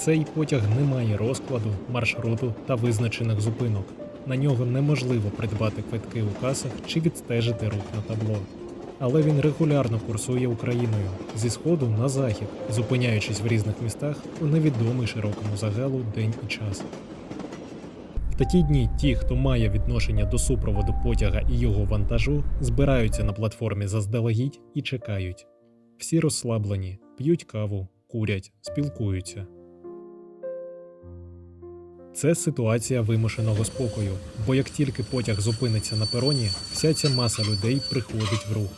Цей потяг не має розкладу, маршруту та визначених зупинок. На нього неможливо придбати квитки у касах чи відстежити рух на табло. Але він регулярно курсує Україною зі сходу на захід, зупиняючись в різних містах у невідомий широкому загалу день і час. В такі дні ті, хто має відношення до супроводу потяга і його вантажу, збираються на платформі заздалегідь і чекають. Всі розслаблені, п'ють каву, курять, спілкуються. Це ситуація вимушеного спокою, бо як тільки потяг зупиниться на пероні, вся ця маса людей приходить в рух.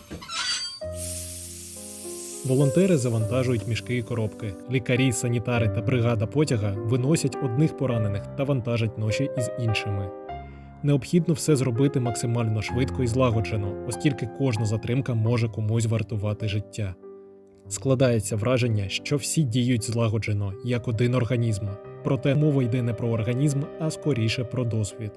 Волонтери завантажують мішки і коробки. Лікарі, санітари та бригада потяга виносять одних поранених та вантажать ноші із іншими. Необхідно все зробити максимально швидко і злагоджено, оскільки кожна затримка може комусь вартувати життя. Складається враження, що всі діють злагоджено, як один організм. Проте мова йде не про організм, а скоріше про досвід.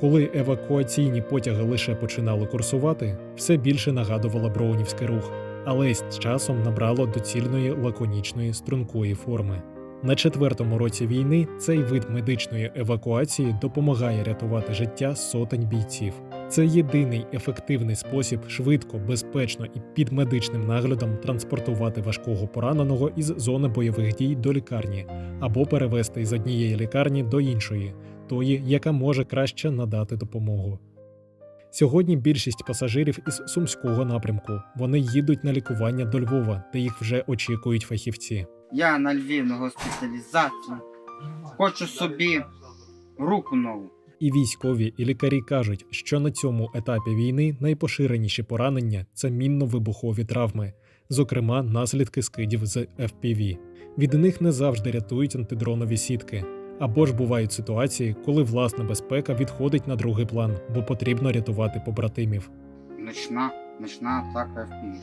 Коли евакуаційні потяги лише починали курсувати, все більше нагадувало броунівський рух, але з часом набрало доцільної лаконічної стрункої форми. На четвертому році війни цей вид медичної евакуації допомагає рятувати життя сотень бійців. Це єдиний ефективний спосіб швидко, безпечно і під медичним наглядом транспортувати важкого пораненого із зони бойових дій до лікарні або перевести з однієї лікарні до іншої, тої, яка може краще надати допомогу. Сьогодні більшість пасажирів із сумського напрямку вони їдуть на лікування до Львова, де їх вже очікують фахівці. Я на Львів госпіталізацію. Хочу собі руку нову. І військові, і лікарі кажуть, що на цьому етапі війни найпоширеніші поранення це мінно-вибухові травми, зокрема наслідки скидів з FPV. Від них не завжди рятують антидронові сітки. Або ж бувають ситуації, коли власна безпека відходить на другий план, бо потрібно рятувати побратимів. Ночна, ночна атака FPV.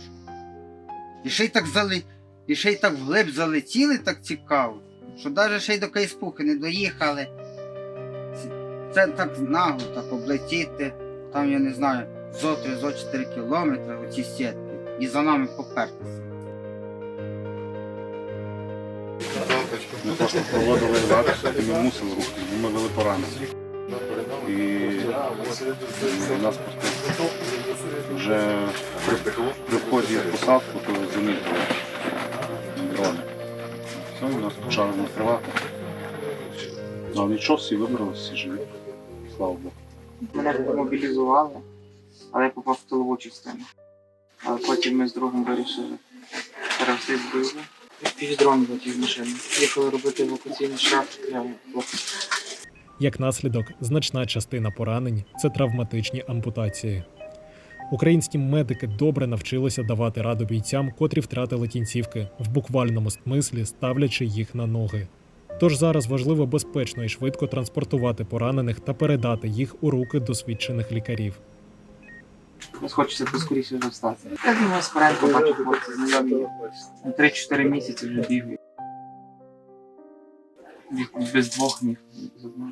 І ще й так зали... І ще й так вглиб залетіли так цікаво, що навіть ще й до Кайспухи не доїхали. Це- так нагло, так облетіти. Там, я не знаю, зо 3 зо 4 кілометри оці сітки. І за нами попертися. Ми просто проводили евакуацію, і ми мусили рухати, ми вели поранені. І нас просто вже при, вході в посадку, то замітили дрони. Все, нас почали накривати. Ну, нічого, всі вибрали, всі живі. Слава Богу. Мене мобілізували, але я попав в тилову частину. Але потім ми з другом вирішили перевести з бойову. Півдрон летів машину. Їхали робити евакуаційний шлях для хлопців. Як наслідок, значна частина поранень це травматичні ампутації. Українські медики добре навчилися давати раду бійцям, котрі втратили кінцівки, в буквальному смислі ставлячи їх на ноги. Тож зараз важливо безпечно і швидко транспортувати поранених та передати їх у руки досвідчених лікарів. Ось Хочеться поскоріше вже встати. Я думаю, скоренько бачу хлопці, знайомі. На 3-4 місяці вже бігають. Їх без двох з одного.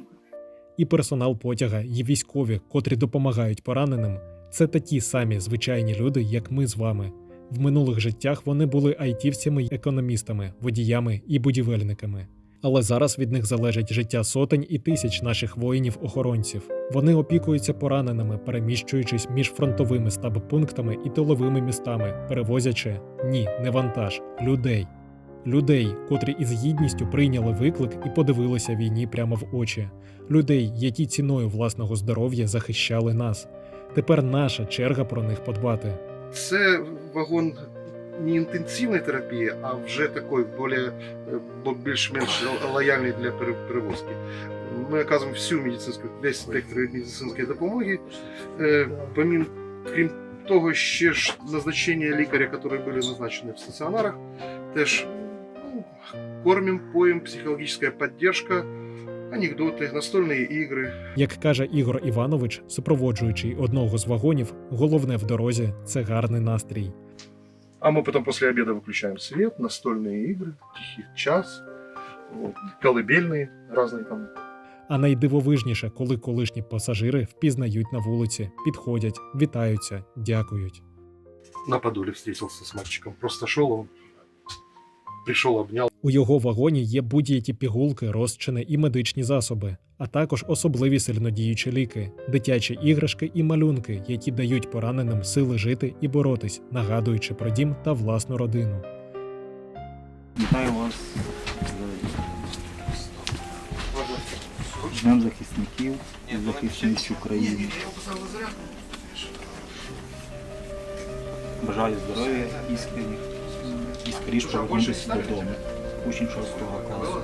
І персонал потяга, і військові, котрі допомагають пораненим, це такі самі звичайні люди, як ми з вами. В минулих життях вони були айтівцями, економістами, водіями і будівельниками. Але зараз від них залежить життя сотень і тисяч наших воїнів-охоронців. Вони опікуються пораненими, переміщуючись між фронтовими стаб-пунктами і тиловими містами, перевозячи ні, не вантаж, людей. Людей, котрі із гідністю прийняли виклик і подивилися війні прямо в очі. Людей, які ціною власного здоров'я захищали нас. Тепер наша черга про них подбати. Це вагон не інтенсивної терапії, а вже такий более, е, бо- більш-менш лояльний для перевозки. Ми оказуємо всю медицинську, весь спектр медицинської допомоги. Е, Помім, крім того, ще ж назначення лікаря, які були назначені в стаціонарах, теж ну, кормим, поїм, психологічна підтримка, анекдоти, настольні ігри. Як каже Ігор Іванович, супроводжуючий одного з вагонів, головне в дорозі це гарний настрій. А мы потом после обеда выключаем свет, настольные игры, тихий час, вот, колыбельные разные там. А найдивовижніше, коли колишні пасажири впізнають на вулиці, підходять, вітаються, дякують. На Подоле встретился с мальчиком. Просто шел он, пришел, обнял. У його вагоні є будь-які пігулки, розчини і медичні засоби, а також особливі сильнодіючі ліки, дитячі іграшки і малюнки, які дають пораненим сили жити і боротись, нагадуючи про дім та власну родину. Вітаю вас Днем захисників і захисниць України. Бажаю здоров'я іскренніх і скоріш повернутися додому. Учень 6 класу.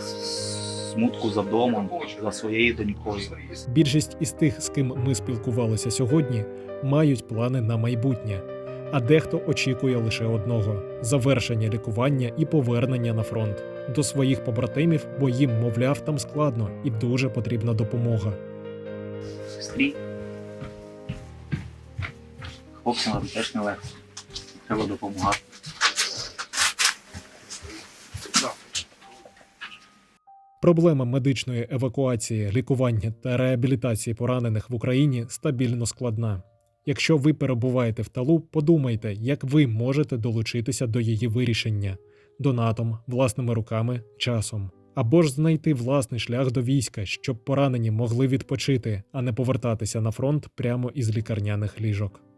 Смутку за домом, за своєю донькою. Більшість із тих, з ким ми спілкувалися сьогодні, мають плани на майбутнє. А дехто очікує лише одного завершення лікування і повернення на фронт до своїх побратимів, бо їм, мовляв, там складно і дуже потрібна допомога. Сестрі. Хлопцям теж нелегко. Треба допомагати. Проблема медичної евакуації, лікування та реабілітації поранених в Україні стабільно складна. Якщо ви перебуваєте в талу, подумайте, як ви можете долучитися до її вирішення донатом, власними руками, часом. Або ж знайти власний шлях до війська, щоб поранені могли відпочити, а не повертатися на фронт прямо із лікарняних ліжок.